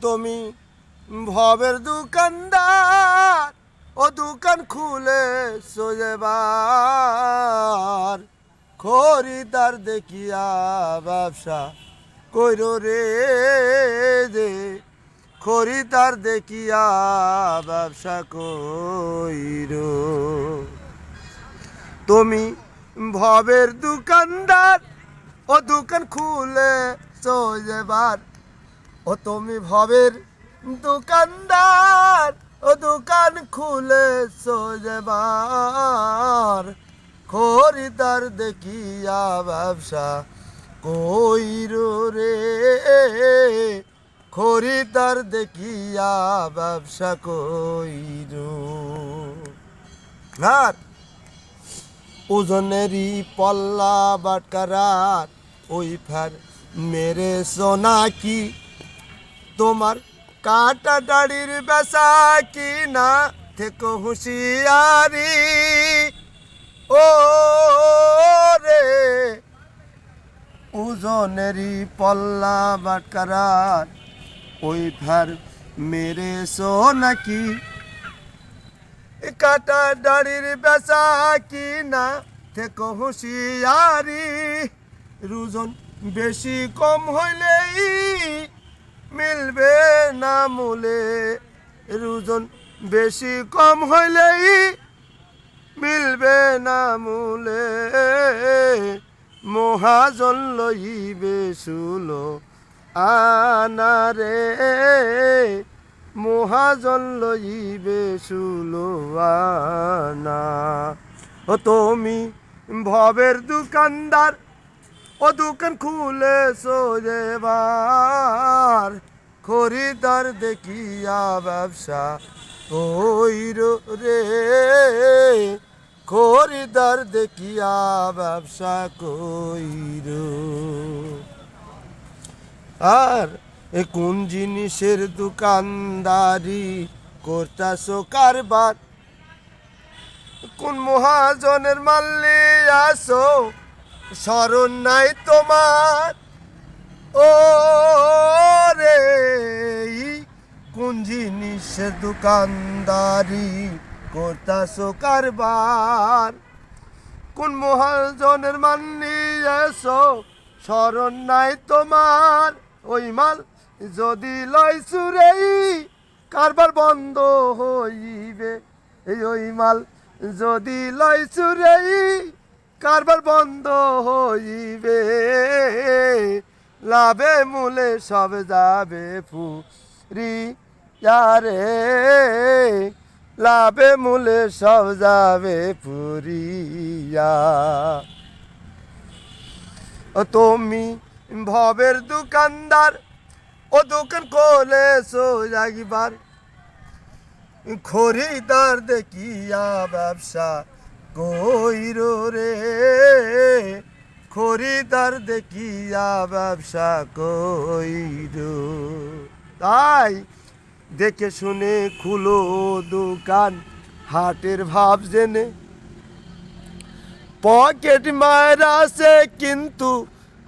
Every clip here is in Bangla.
তুমি ভবের দোকানদার, ও দোকান খুলে সোজেবার। খরিদার দেখিয়া ব্যবসা কইর রে যে, খরিদার দেখিয়া ব্যবসা কইর। তুমি ভবের দোকানদার, ও দোকান খুলে সোজেবার। ও তুমি ভবের দোকানদার, ও দোকান খুলে সোজেবার খরিদার দেখিয়া ব্যবসা কইর রে। খরিদার দেখিয়া ব্যবসা কইর। আর ওজনেরই পল্লা বাটকারার ওই ফের মেরে সোনা কি তোমার কাটা দাড়ির বেসা কি না থেকো হুঁশিয়ারি। ও রে ওজনেরই পল্লা বাটকারার, ওই ফের মেরে সোনা কি কাটা দাড়ির বেসা কি না থেকো হুঁশিয়ারি। রুজন বেশি কম হইলেই মিলবে না মূলে। রুজন বেশি কম হইলেই মিলবে না মূলে। মহাজন লইবে শুলো আনারে। মহাজন লইবে সুলোয়ানা ও তুমি ভবের দোকানদার ও দোকান খুলে সোজেবার, খরিদার দেখিয়া ব্যবসা কইর রে। খরিদার দেখিয়া ব্যবসা কইর। আর এ কোন জিনিসের দোকানদারি করতাছো কারবার? কোন মহাজনের মাল্লে আসো স্মরণ নাই তোমার। ও রে কোন জিনিসের দোকানদারি করতাছো কারবার? কোন মহাজনের মান্নি এসো স্মরণ নাই তোমার। ওই মাল যদি লয় সুরেই কারবার বন্ধ হইবে। এই ওই মাল যদি লয় সুরেই কারবার বন্ধ হইবে। লাভে মূলে সব যাবে ফুরি ইয়ারে লাভে মূলে সব যাবে পুরিয়া ও তুমি ভবের দোকানদার, ও দোকান খোলে সোজাগিবার খরিদার দেখিয়া ব্যবসা কইর রে, খরিদার দেখিয়া ব্যবসা কইর। তাই দেখে শুনে খুলো দোকান, হাটের ভাব জেনে। পকেট মায়ের আছে কিন্তু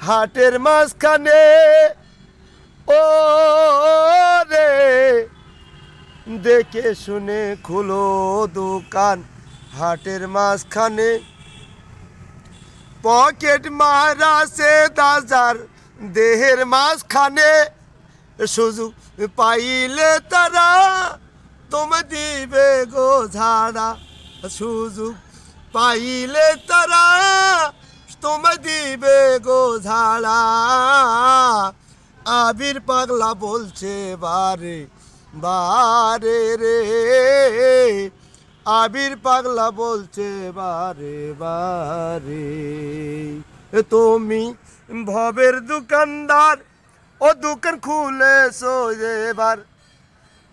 হাটের মাঝখানে। ও রে, দেখে শুনে খুলো দোকান হাটের মাঝখানে পকেট মারা আছে দাজার দেহের মাঝখানে। সুযোগ পাইলে তারা তোমা দিবে গো ঝাড়া। সুযোগ পাইলে তারা তোমা দিবে গো ঝাড়া। আবির পাগলা বলছে, বারে বারে রে। আবির পাগলা বলছে, বারে বারে, তুমি ভবের দোকানদার, ও দোকান খুলে সোজেবার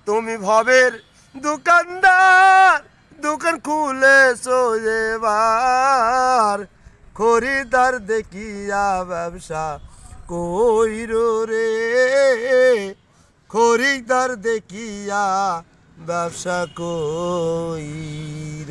তুমি ভবের দোকানদার, দোকান খুলে সোজেবার খরিদার দেখিয়া ব্যবসা কইর রে, খরিদার দেখিয়া ব্যবসা কইর।